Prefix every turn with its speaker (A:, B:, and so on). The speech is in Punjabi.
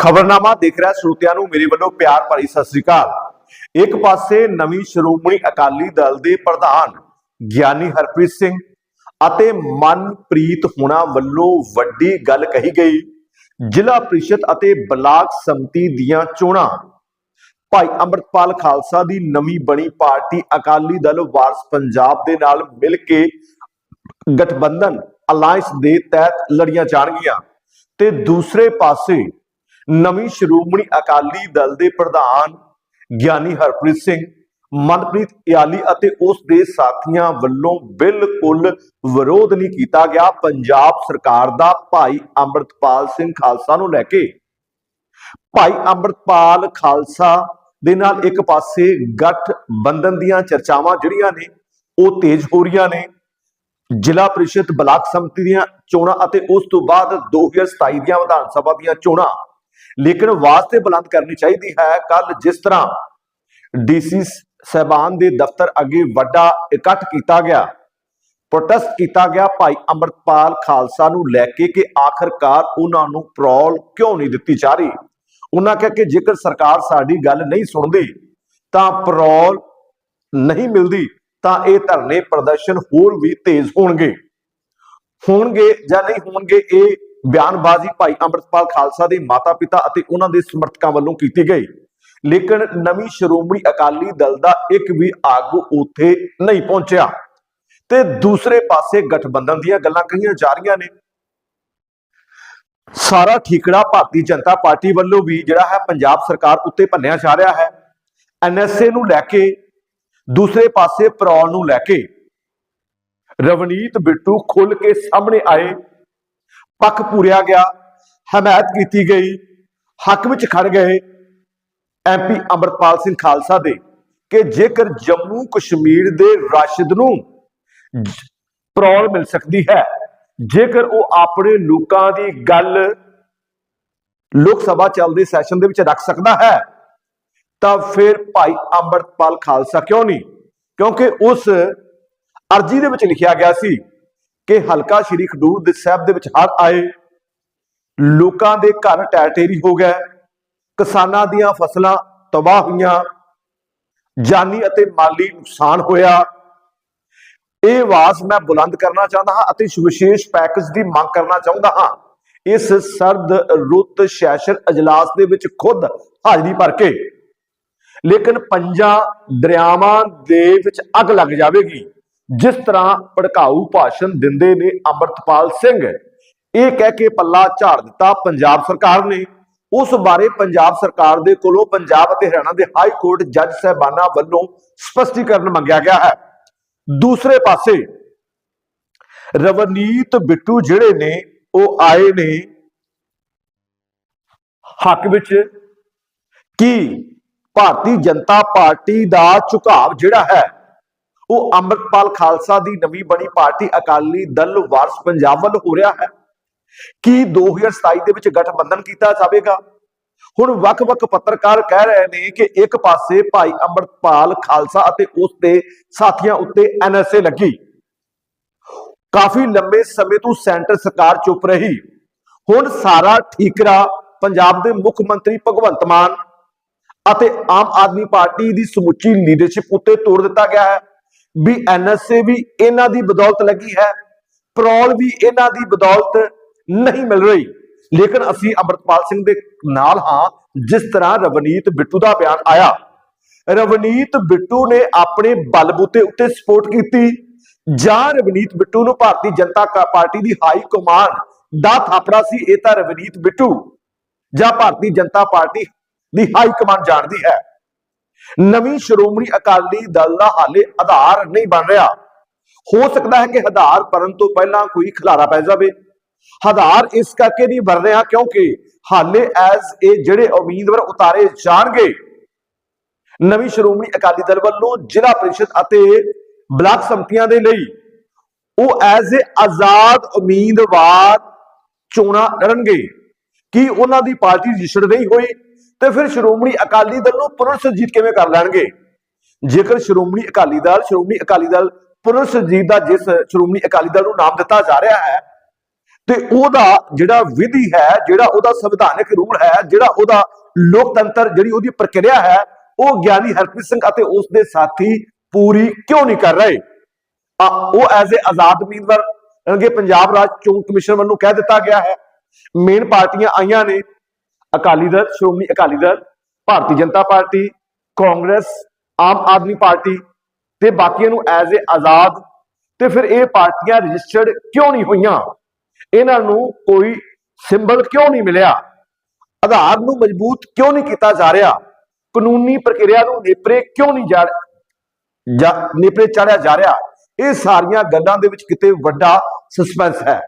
A: ਖਬਰਨਾਮਾ ਦੇਖ ਰਿਹਾ ਸਰੋਤਿਆਂ ਨੂੰ, ਮੇਰੇ ਵੱਲੋਂ ਪਿਆਰ ਭਰੀ ਸਤਿ ਸ੍ਰੀ ਅਕਾਲ। ਇੱਕ ਪਾਸੇ ਨਵੀਂ ਸ਼੍ਰੋਮਣੀ ਅਕਾਲੀ ਦਲ ਦੇ ਪ੍ਰਧਾਨ ਗਿਆਨੀ ਹਰਪ੍ਰੀਤ ਸਿੰਘ ਅਤੇ ਮਨਪ੍ਰੀਤ ਹੁਣਾ ਵੱਲੋਂ ਵੱਡੀ ਗੱਲ ਕਹੀ ਗਈ, ਜ਼ਿਲ੍ਹਾ ਪ੍ਰੀਸ਼ਦ ਅਤੇ ਬਲਾਕ ਸੰਮਤੀ ਦੀਆਂ ਚੋਣਾਂ। ਭਾਈ ਅੰਮ੍ਰਿਤਪਾਲ ਖਾਲਸਾ ਦੀ ਨਵੀਂ ਬਣੀ ਪਾਰਟੀ ਅਕਾਲੀ ਦਲ ਵਾਰਸ ਪੰਜਾਬ ਦੇ ਨਾਲ ਮਿਲ ਕੇ ਗਠਬੰਧਨ ਅਲਾਈਅੰਸ ਦੇ ਤਹਿਤ ਲੜੀਆਂ ਜਾਣਗੀਆਂ ਤੇ ਦੂਸਰੇ ਪਾਸੇ ਨਵੀਂ ਸ਼੍ਰੋਮਣੀ ਅਕਾਲੀ ਦਲ ਦੇ ਪ੍ਰਧਾਨ ਗਿਆਨੀ ਹਰਪ੍ਰੀਤ ਸਿੰਘ, ਮਨਪ੍ਰੀਤ ਇਆਲੀ ਅਤੇ ਉਸ ਦੇ ਸਾਥੀਆਂ ਵੱਲੋਂ ਬਿਲਕੁਲ ਵਿਰੋਧ ਨਹੀਂ ਕੀਤਾ ਗਿਆ। ਪੰਜਾਬ ਸਰਕਾਰ ਦਾ ਭਾਈ ਅੰਮ੍ਰਿਤਪਾਲ ਸਿੰਘ ਖਾਲਸਾ ਨੂੰ ਲੈ ਕੇ ਭਾਈ ਅੰਮ੍ਰਿਤਪਾਲ ਖਾਲਸਾ ਦੇ ਨਾਲ ਇੱਕ ਪਾਸੇ ਗੱਠ ਬੰਧਨ ਦੀਆਂ ਚਰਚਾਵਾਂ ਜਿਹੜੀਆਂ ਨੇ, ਉਹ ਤੇਜ਼ ਹੋ ਰਹੀਆਂ ਨੇ। ਜ਼ਿਲ੍ਹਾ ਪ੍ਰੀਸ਼ਦ ਬਲਾਕ ਸਮਿਤੀ ਦੀਆਂ ਚੋਣਾਂ ਅਤੇ ਉਸ ਤੋਂ ਬਾਅਦ 2027 ਦੀਆਂ ਵਿਧਾਨ ਸਭਾ ਦੀਆਂ ਚੋਣਾਂ। ਲੇਕਿਨ ਵਾਸਤੇ ਬੁਲੰਦ ਕਰਨੀ ਚਾਹੀਦੀ ਹੈ। ਕੱਲ ਜਿਸ ਤਰ੍ਹਾਂ ਡੀਸੀ ਸਹਿਬਾਨ ਦੇ ਦਫ਼ਤਰ ਅੱਗੇ ਵੱਡਾ ਇਕੱਠ ਕੀਤਾ ਗਿਆ, ਪ੍ਰੋਟੈਸਟ ਕੀਤਾ ਗਿਆ, ਭਾਈ ਅੰਮ੍ਰਿਤਪਾਲ ਖਾਲਸਾ ਨੂੰ ਲੈ ਕੇ ਕਿ ਆਖਰਕਾਰ ਉਹਨਾਂ ਨੂੰ ਪ੍ਰੋਲ ਕਿਉਂ ਨਹੀਂ ਦਿੱਤੀ ਜਾ ਰਹੀ? ਉਹਨਾਂ ਕਿਹਾ ਕਿ ਜੇਕਰ ਸਰਕਾਰ ਸਾਡੀ ਗੱਲ ਨਹੀਂ ਸੁਣਦੀ, ਤਾਂ ਪ੍ਰੋਲ ਨਹੀਂ ਮਿਲਦੀ, ਤਾਂ ਇਹ ਧਰਨੇ ਪ੍ਰਦਰਸ਼ਨ ਹੋਰ ਵੀ ਤੇਜ਼ ਹੋਣਗੇ। ਹੋਣਗੇ ਜਾਂ ਨਹੀਂ ਹੋਣਗੇ, ਇਹ ਬਿਆਨਬਾਜ਼ੀ ਭਾਈ ਅੰਮ੍ਰਿਤਪਾਲ ਖਾਲਸਾ ਦੇ ਮਾਤਾ-ਪਿਤਾ ਅਤੇ ਉਹਨਾਂ ਦੇ ਸਮਰਥਕਾਂ ਵੱਲੋਂ ਕੀਤੀ ਗਈ। ਲੇਕਿਨ ਨਵੀਂ ਸ਼੍ਰੋਮਣੀ ਅਕਾਲੀ ਦਲ ਦਾ ਇੱਕ ਵੀ ਆਗੂ ਉੱਥੇ ਨਹੀਂ ਪਹੁੰਚਿਆ। ਤੇ ਦੂਸਰੇ ਪਾਸੇ ਗਠਬੰਧਨ ਦੀਆਂ ਗੱਲਾਂ ਕਹੀਆਂ ਜਾ ਰਹੀਆਂ ਨੇ। ਸਾਰਾ ਠੀਕੜਾ ਭਾਰਤੀ ਜਨਤਾ ਪਾਰਟੀ ਵੱਲੋਂ ਵੀ ਜਿਹੜਾ ਹੈ ਪੰਜਾਬ ਸਰਕਾਰ ਉੱਤੇ ਭੰਨਿਆ ਜਾ ਰਿਹਾ ਹੈ। ਐਨਐਸਏ ਨੂੰ ਲੈ ਕੇ, ਦੂਸਰੇ ਪਾਸੇ ਪਰੌਲ ਨੂੰ ਲੈ ਕੇ ਰਵਨੀਤ ਬਿੱਟੂ ਖੁੱਲ ਕੇ ਸਾਹਮਣੇ ਆਏ। ਪੱਖ ਪੂਰਿਆ ਗਿਆ, ਹਮਾਇਤ ਕੀਤੀ ਗਈ, ਹੱਕ ਵਿੱਚ ਖੜ ਗਏ ਐਮਪੀ ਅੰਮ੍ਰਿਤਪਾਲ ਸਿੰਘ ਖਾਲਸਾ ਦੇ ਕਿ ਜੇਕਰ ਜੰਮੂ ਕਸ਼ਮੀਰ ਦੇ ਰਾਸ਼ਦ ਨੂੰ ਜ- ਮਿਲ ਸਕਦੀ ਹੈ, ਜੇਕਰ ਉਹ ਆਪਣੇ ਲੋਕਾਂ ਦੀ ਗੱਲ ਲੋਕ ਸਭਾ ਚੱਲਦੇ ਸੈਸ਼ਨ ਦੇ ਵਿੱਚ ਰੱਖ ਸਕਦਾ ਹੈ, ਤਾਂ ਫਿਰ ਭਾਈ ਅੰਮ੍ਰਿਤਪਾਲ ਖਾਲਸਾ ਕਿਉਂ ਨਹੀਂ? ਕਿਉਂਕਿ ਉਸ ਅਰਜੀ ਦੇ ਵਿੱਚ ਲਿਖਿਆ ਗਿਆ ਸੀ ਕਿ ਹਲਕਾ ਸ਼੍ਰੀ ਖਡੂਰ ਦੇ ਸਾਹਿਬ ਦੇ ਵਿੱਚ ਹੜ ਆਏ ਲੋਕਾਂ ਦੇ ਘਰ ਟੈਟੇਰੀ ਹੋ ਗਏ ਕਿਸਾਨਾਂ ਦੀਆਂ ਫਸਲਾਂ ਤਬਾਹ ਹੋਈਆਂ, ਜਾਨੀ ਅਤੇ ਮਾਲੀ ਨੁਕਸਾਨ ਹੋਇਆ। ਇਹ ਆਵਾਜ਼ ਮੈਂ ਬੁਲੰਦ ਕਰਨਾ ਚਾਹੁੰਦਾ ਹਾਂ ਅਤੇ ਵਿਸ਼ੇਸ਼ ਪੈਕੇਜ ਦੀ ਮੰਗ ਕਰਨਾ ਚਾਹੁੰਦਾ ਹਾਂ। ਇਸ ਸਰਦ ਰੁੱਤ ਸੈਸ਼ਨ ਅਜਲਾਸ ਦੇ ਵਿੱਚ ਖੁਦ ਹਾਜ਼ਰੀ ਭਰ ਕੇ। ਲੇਕਿਨ ਪੰਜਾਂ ਦਰਿਆਵਾਂ ਦੇ ਵਿੱਚ ਅੱਗ ਲੱਗ ਜਾਵੇਗੀ। ਜਿਸ ਤਰ੍ਹਾਂ ਭੜਕਾਊ ਭਾਸ਼ਣ ਦਿੰਦੇ ਨੇ ਅੰਮ੍ਰਿਤਪਾਲ ਸਿੰਘ। ਇਹ ਕਹਿ ਕੇ ਪੱਲਾ ਝਾੜ ਦਿੱਤਾ ਪੰਜਾਬ ਸਰਕਾਰ ਨੇ। ਉਸ ਬਾਰੇ ਪੰਜਾਬ ਸਰਕਾਰ ਦੇ ਕੋਲੋਂ ਪੰਜਾਬ ਅਤੇ ਹਰਿਆਣਾ ਦੇ ਹਾਈ ਕੋਰਟ ਜੱਜ ਸਾਹਿਬਾਨਾਂ ਵੱਲੋਂ ਸਪਸ਼ਟੀਕਰਨ ਮੰਗਿਆ ਗਿਆ ਹੈ। ਦੂਸਰੇ ਪਾਸੇ ਰਵਨੀਤ ਬਿੱਟੂ ਜਿਹੜੇ ਨੇ, ਉਹ ਆਏ ਨੇ ਹੱਕ ਵਿੱਚ ਕਿ ਭਾਰਤੀ ਜਨਤਾ ਪਾਰਟੀ ਦਾ ਝੁਕਾਵ ਜਿਹੜਾ ਹੈ ਉਹ ਅੰਮ੍ਰਿਤਪਾਲ ਖਾਲਸਾ ਦੀ ਨਵੀਂ ਬਣੀ ਪਾਰਟੀ ਅਕਾਲੀ ਦਲ ਵਾਰਸ ਪੰਜਾਬ ਵੱਲ ਹੋ ਰਿਹਾ ਹੈ। ਕੀ 2027 ਦੇ ਵਿੱਚ ਗਠਬੰਧਨ ਕੀਤਾ ਜਾਵੇਗਾ? ਹੁਣ ਵੱਖ-ਵੱਖ ਪੱਤਰਕਾਰ ਕਹਿ ਰਹੇ ਨੇ ਕਿ ਇੱਕ ਪਾਸੇ ਭਾਈ ਅੰਮ੍ਰਿਤਪਾਲ ਖਾਲਸਾ ਅਤੇ ਉਸ ਦੇ ਸਾਥੀਆਂ ਉੱਤੇ ਐਨਐਸਏ ਲੱਗੀ। ਕਾਫੀ ਲੰਬੇ ਸਮੇਂ ਤੋਂ ਸੈਂਟਰ ਸਰਕਾਰ ਚੁੱਪ ਰਹੀ। ਹੁਣ ਸਾਰਾ ਠੀਕਰਾ ਪੰਜਾਬ ਦੇ ਮੁੱਖ ਮੰਤਰੀ ਭਗਵੰਤ ਮਾਨ ਅਤੇ ਆਮ ਆਦਮੀ ਪਾਰਟੀ ਦੀ ਸਮੁੱਚੀ ਲੀਡਰਸ਼ਿਪ ਉੱਤੇ ਤੋੜ ਦਿੱਤਾ ਗਿਆ ਹੈ। ਵੀ ਐਨਐਸਏ ਵੀ ਇਹਨਾਂ ਦੀ ਬਦੌਲਤ ਲੱਗੀ ਹੈ, ਪ੍ਰੋਲ ਵੀ ਇਹਨਾਂ ਦੀ ਬਦੌਲਤ ਨਹੀਂ ਮਿਲ ਰਹੀ। ਲੇਕਿਨ ਅਸੀਂ ਅਮਰਤਪਾਲ ਸਿੰਘ ਦੇ ਨਾਲ ਹਾਂ, ਜਿਸ ਤਰ੍ਹਾਂ ਰਵਨੀਤ ਬਿੱਟੂ ਦਾ ਬਿਆਨ ਆਇਆ। ਰਵਨੀਤ ਬਿੱਟੂ ਨੇ ਆਪਣੇ ਬਲਬੂਤੇ ਉੱਤੇ ਸਪੋਰਟ ਕੀਤੀ। ਜਾਂ ਰਵਨੀਤ ਬਿੱਟੂ ਨੂੰ ਭਾਰਤੀ ਜਨਤਾ ਕਾ- ਪਾਰਟੀ ਦੀ ਹਾਈ ਕਮਾਂਡ ਦਾ ਥਾਪੜਾ ਸੀ, ਇਹ ਤਾਂ ਰਵਨੀਤ ਬਿੱਟੂ। ਜਾਂ ਭਾਰਤੀ ਜਨਤਾ ਪਾਰਟੀ ਦੀ ਹਾਈ ਕਮਾਂਡ ਜਾਣਦੀ ਹੈ। ਨਵੀਂ ਸ਼੍ਰੋਮਣੀ ਅਕਾਲੀ ਦਲ ਦਾ ਹਾਲੇ ਆਧਾਰ ਨਹੀਂ ਬਣ ਰਿਹਾ। ਹੋ ਸਕਦਾ ਹੈ ਕਿ ਆਧਾਰ ਕਰਨ ਤੋਂ ਪਹਿਲਾਂ ਕੋਈ ਖਿਲਾਰਾ ਪੈ ਜਾਵੇ। ਆਧਾਰ ਇਸ ਕਰਕੇ ਨਹੀਂ ਬਣ ਰਿਹਾ ਕਿਉਂਕਿ ਹਾਲੇ ਐਜ਼ ਇਹ ਜਿਹੜੇ ਉਮੀਦਵਾਰ ਉਤਾਰੇ ਜਾਣਗੇ। ਨਵੀਂ ਸ਼੍ਰੋਮਣੀ ਅਕਾਲੀ ਦਲ ਵੱਲੋਂ ਜ਼ਿਲ੍ਹਾ ਪ੍ਰੀਸ਼ਦ ਅਤੇ ਬਲਾਕ ਸੰਮਤੀਆਂ ਦੇ ਲਈ ਉਹ ਐਜ਼ ਏ ਆਜ਼ਾਦ ਉਮੀਦਵਾਰ ਚੋਣਾਂ ਲੜਨਗੇ। ਕੀ ਉਹਨਾਂ ਦੀ ਪਾਰਟੀ ਰਜਿਸਟਰ ਨਹੀਂ ਹੋਈ? ਤੇ ਫਿਰ ਸ਼੍ਰੋਮਣੀ ਅਕਾਲੀ ਦਲ ਨੂੰ ਪੁਨਰ ਕਿਵੇਂ ਕਰ ਲੈਣਗੇ? ਜੇਕਰ ਸ਼੍ਰੋਮਣੀ ਅਕਾਲੀ ਦਲ, ਸ਼੍ਰੋਮਣੀ ਅਕਾਲੀ ਦਲ ਪੁਨਰ ਦਾ ਜਿਸ ਸ਼੍ਰੋਮਣੀ ਅਕਾਲੀ ਦਲ ਨੂੰ ਨਾਮ ਦਿੱਤਾ ਜਾ ਰਿਹਾ ਹੈ, ਤੇ ਉਹਦਾ ਜਿਹੜਾ ਵਿਧੀ ਹੈ, ਜਿਹੜਾ ਉਹਦਾ ਸੰਵਿਧਾਨਕ ਰੂਲ ਹੈ, ਜਿਹੜਾ ਉਹਦਾ ਲੋਕਤੰਤਰ, ਜਿਹੜੀ ਉਹਦੀ ਪ੍ਰਕਿਰਿਆ ਹੈ, ਉਹ ਗਿਆਨੀ ਹਰਪ੍ਰੀਤ ਸਿੰਘ ਅਤੇ ਉਸ ਦੇ ਸਾਥੀ ਪੂਰੀ ਕਿਉਂ ਨਹੀਂ ਕਰ ਰਹੇ? ਉਹ ਐਜ਼ ਅ ਆਜ਼ਾਦ ਉਮੀਦਵਾਰ, ਅਗੇ ਪੰਜਾਬ ਰਾਜ ਚੋਣ ਕਮਿਸ਼ਨ ਵੱਲੋਂ ਕਹਿ ਦਿੱਤਾ ਗਿਆ ਹੈ, ਮੇਨ ਪਾਰਟੀਆਂ ਆਈਆਂ ਨੇ ਅਕਾਲੀ ਦਲ, ਸ਼੍ਰੋਮਣੀ ਅਕਾਲੀ ਦਲ, ਭਾਰਤੀ ਜਨਤਾ ਪਾਰਟੀ, ਕਾਂਗਰਸ, ਆਮ ਆਦਮੀ ਪਾਰਟੀ ਤੇ ਬਾਕੀਆਂ ਨੂੰ ਐਜ਼ ਅ ਆਜ਼ਾਦ ਤੇ ਫਿਰ ਇਹ ਪਾਰਟੀਆਂ ਰਜਿਸਟਰਡ ਕਿਉਂ ਨਹੀਂ ਹੋਈਆਂ? ਇਹਨਾਂ ਨੂੰ ਕੋਈ ਸਿੰਬਲ ਕਿਉਂ ਨਹੀਂ ਮਿਲਿਆ? ਆਧਾਰ ਨੂੰ ਮਜ਼ਬੂਤ ਕਿਉਂ ਨਹੀਂ ਕੀਤਾ ਜਾ ਰਿਹਾ? ਕਾਨੂੰਨੀ ਪ੍ਰਕਿਰਿਆ ਨੂੰ ਨੇਪਰੇ ਕਿਉਂ ਨਹੀਂ ਜਾ ਨੇਪਰੇ ਚਾੜਿਆ ਜਾ ਰਿਹਾ? ਇਹ ਸਾਰੀਆਂ ਗੱਲਾਂ ਦੇ ਵਿੱਚ ਕਿਤੇ ਵੱਡਾ ਸਸਪੈਂਸ ਹੈ।